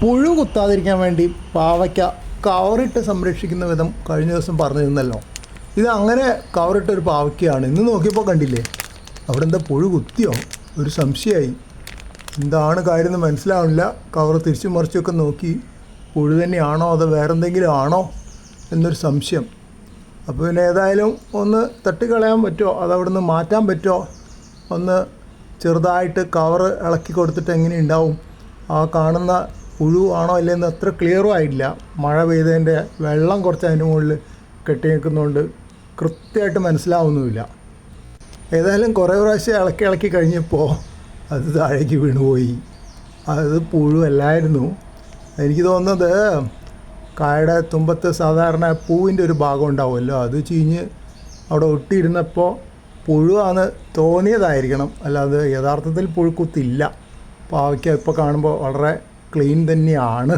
പുഴു കുത്താതിരിക്കാൻ വേണ്ടി പാവയ്ക്ക കവറിട്ട് സംരക്ഷിക്കുന്ന വിധം കഴിഞ്ഞ ദിവസം പറഞ്ഞു പറഞ്ഞിരുന്നല്ലോ. ഇത് അങ്ങനെ കവറിട്ട ഒരു പാവയ്ക്കയാണ്. ഇന്ന് നോക്കിയപ്പോൾ കണ്ടില്ലേ? അവിടെ എന്താ പുഴു കുത്തിയോ? ഒരു സംശയമായി എന്താണ് കാര്യമെന്ന് എന്ന് മനസ്സിലാവണില്ല. കവർ തിരിച്ചു മറിച്ചൊക്കെ നോക്കി. പുഴു തന്നെയാണോ അതോ വേറെ എന്തെങ്കിലും ആണോ എന്നൊരു സംശയം. അപ്പോൾ പിന്നെ ഏതായാലും ഒന്ന് തട്ടിക്കളയാൻ പറ്റുമോ അത് അവിടെ നിന്ന് മാറ്റാൻ പറ്റുമോ ഒന്ന് ചെറുതായിട്ട് കവർ ഇളക്കി കൊടുത്തിട്ട് എങ്ങനെ ഉണ്ടാവും? ആ കാണുന്ന പുഴു ആണോ അല്ലേന്ന് അത്ര ക്ലിയറും ആയിട്ടില്ല. മഴ പെയ്തതിന്റെ വെള്ളം കുറച്ച് അതിന്റെ മുകളിൽ കെട്ടി നിൽക്കുന്നതുകൊണ്ട് കൃത്യമായിട്ട് മനസ്സിലാവുന്നുമില്ല. ഏതായാലും കുറേ പ്രാവശ്യം ഇളക്കി ഇളക്കി കഴിഞ്ഞപ്പോൾ അത് താഴേക്ക് വീണുപോയി. അത് പുഴുവല്ലായിരുന്നു. എനിക്ക് തോന്നുന്നത് കായയുടെ തുമ്പത്ത് സാധാരണ പൂവിന്റെ ഒരു ഭാഗം ഉണ്ടാവുമല്ലോ. അത് ചീഞ്ഞ് അവിടെ ഒട്ടിയിരുന്നപ്പോൾ പുഴുവാണ് തോന്നിയതായിരിക്കണം. അല്ലാതെ യഥാർത്ഥത്തിൽ പുഴുക്കുത്തില്ല. പാവയ്ക്ക ഇപ്പോൾ കാണുമ്പോൾ വളരെ ക്ലീൻ തന്നെയാണ്.